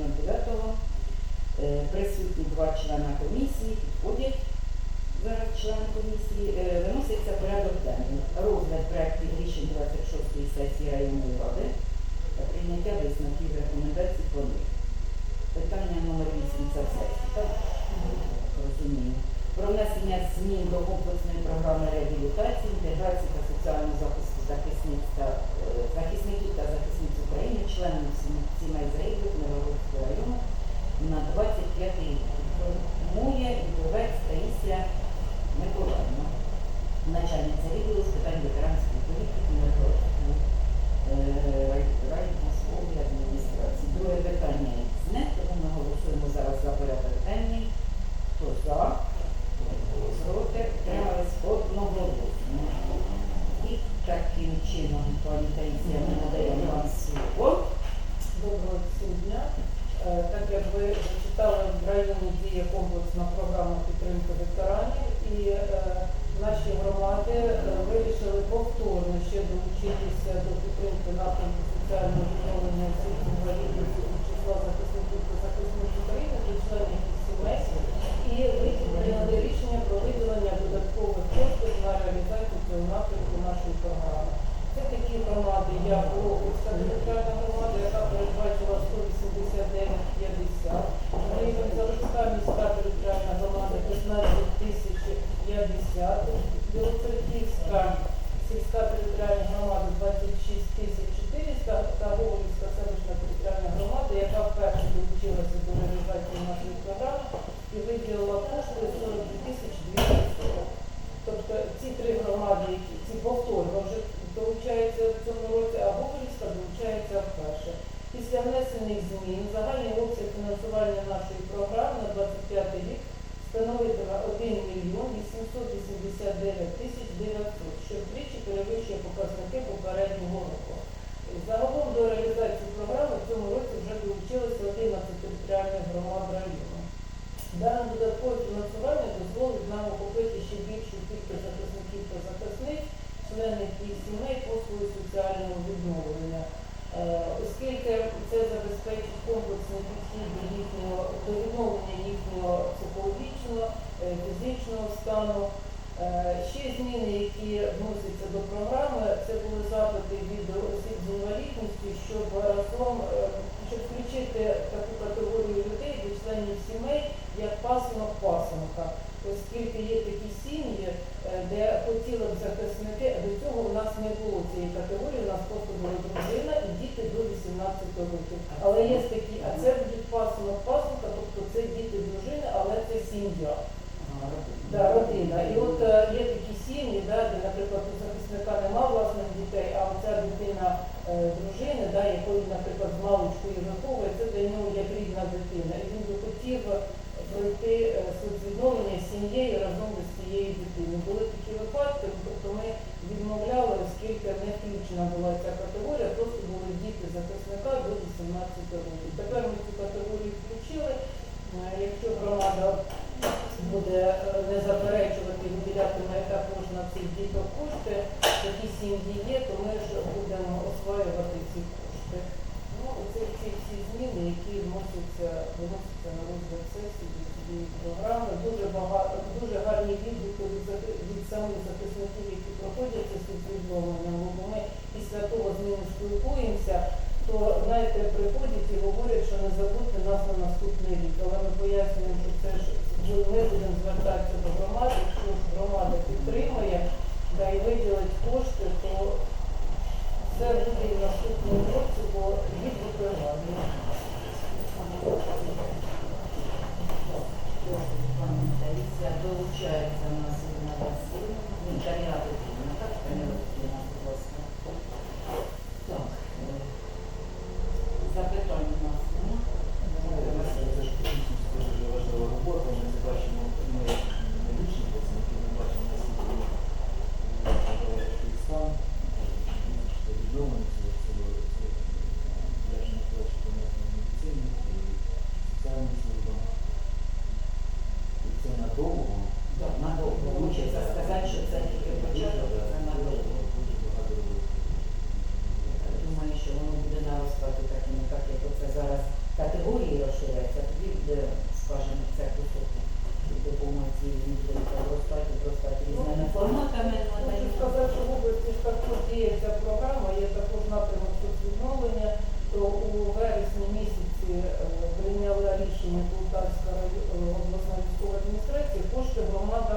23.09. Е, Присутні два члени комісії, підходять зараз члени комісії. Е, Виноситься порядок денний. Розгляд проєктів рішень 26-ї сесії районної ради та прийняття висновків рекомендацій по них. Питання номер 8 це сесії, так? Розумію. Про внесення змін до комплексної програми реабілітації, інтеграції та соціального захисту захисниць та, е, захисників та захисниць України, членів сім- сімей загиблих Миргородського району на 25 рік. Інформує Ідовець Таїсія Миколаївна, начальниця відділу з питань ветеранської політики Миргородської е, рай- райвійськової адміністрації. Друге питання не, тому ми голосуємо зараз за порядок денний. Хто за? Проти? Утримались одноголосно. І таким чином, пані Таїсія, ми надаємо вам слово. Доброго всім дня. Е, Так як ви читали в районі діє комплексна програма підтримки ветеранів, і е, наші громади е, вирішили повторно ще долучитися до підтримки напрямку соціального відновлення осіб з інвалідністю з числа захисників та захисниць України та членів їх сімей, і ви прийняли рішення про виділення додаткових коштів на реалізацію цього напрямку нашої програми. Це такі громади, як Логовська територіальна громада, яка передбачила 189,50 гривень, Залицька міська територіальна громада 15 тисяч 50, Білоцерківська сільська територіальна громада 26 тисяч 400 та Гоголівська селищна територіальна громада, яка вперше долучилася до реалізації нашої програми і виділила кошти 42 тисячі 240. Тобто ці три громади, які ці повторно вже долучаються в цьому році, а Гоголівська долучається вперше. Після внесених змін загальний обсяг фінансування нашої програми на 25 рік становитиме 1 мільйон 889 тисяч 900, що втричі перевищує показники попереднього року. Загалом до реалізації програми в цьому році вже долучилося 11 територіальних громад району. Дане додаткове фінансування дозволить нам охопити ще більшу кількість захисників та захисниць, членів їх сімей послуги соціального відновлення. Е, Оскільки це забезпечить комплексний підхід до до відновлення їхнього психологічного, е, фізичного стану. Які вносяться до програми, це були запити від осіб з інвалідністю, щоб разом е, щоб включити таку категорію людей до членів сімей як пасинок пасенка, оскільки є такі сім'ї, е, де хотіли б захисники, до цього в нас не було цієї категорії, у нас просто була дружина і діти до 18 років. Але є такі, а це будуть пасинок пасенка, тобто це діти дружини, але це сім'я. Да, родина. І от е, є такі сім'ї, да, де, наприклад, у захисника нема власних дітей, а оця дитина е, дружини, да, якою, наприклад, з маличкою виховує, це для нього як рідна дитина. І він би хотів пройти е, соцвідновлення з сім'єю разом з цією дитиною. Були такі випадки, тобто ми відмовляли, оскільки не включена була ця категорія, просто були діти захисника до 18 років. Тепер ми цю категорію включили. Е, Якщо громада буде е, не заперечувати, виділятиме також на цих діток кошти, такі сім'ї є, то ми ж будемо освоювати ці кошти. Ну, оце ці всі зміни, які вносяться, виносяться на розгляд сесії цієї програми. Дуже багато, дуже гарні відгуки від, від самих захисників, які проходять це відновлення. Бо ми після того з ними спілкуємося, то знаєте, приходять і говорять, що не забудьте нас на наступний рік. Але ми пояснюємо, що це ж ми будемо звертатися до громади,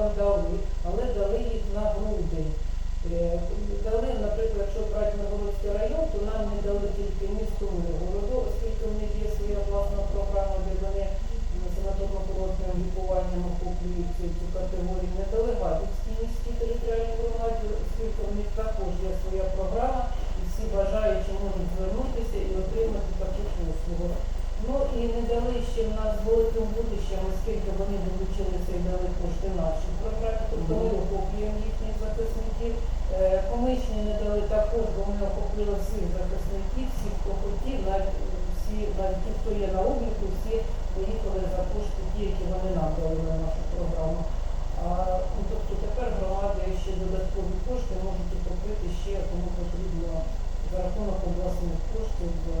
нам дали, але дали їх на грудень. Е, дали, наприклад, якщо брати Новгородський район, то нам не дали тільки місту городу, оскільки в них є своя власна програма, де вони санаторно курортним лікуванням охоплюють цю категорію. Не дали ми охоплюємо їхніх захисників. Е, не дали також, бо вони охопили всіх захисників, всіх, хто хотів, е, всі, навіть ті, хто є на обліку, всі поїхали за кошти, ті, які вони нам дали на нашу програму. А, ну, тобто тепер громади ще додаткові кошти можуть покрити ще кому потрібно за рахунок власних коштів за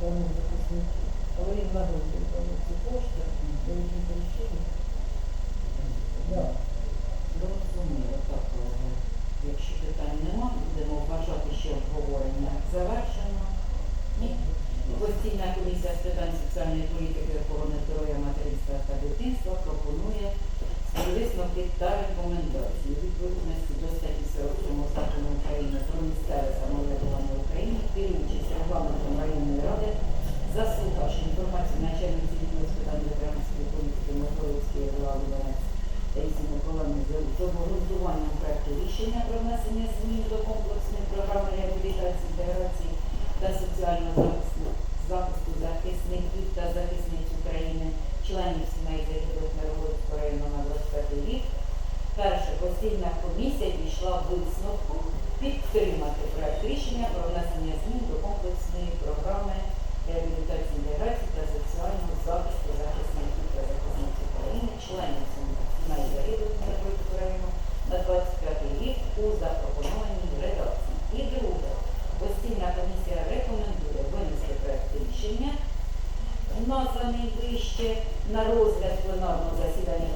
даних захисників. Але їм дали ці кошти, по якій причині. Да. Зрозуміло, так. е, Якщо питань нема, будемо вважати, що обговорення завершено. Ні. Постійна комісія з питань соціальної політики, охорони здоров'я, материнства та дитинства пропонує висновки та рекомендації відповідності до статті 47 закону України про місцеве самоврядування в Україні керуючись регламентом районної ради, заслухавши інформацію начальниці відділу з питань ветеранської політики Михайловської Влади Донець та Ісі Миколаївни з з обґрунтуванням проекту рішення про внесення змін до комплексної програми реабілітації, інтеграції та соціального захисту, захисників та захисниць України, членів сімей загиблих Миргородського району на 25 рік. Перша постійна комісія дійшла висновку підтримати проект рішення про внесення змін до комплексної програми реабілітації, інтеграції та соціального захисту захисників та захисниць України, членів сімей загиблих Миргородського району на 25 рік у запропонованій редакції. І друге, постійна комісія рекомендує винести проект рішення, названий вище, на розгляд пленарного засідання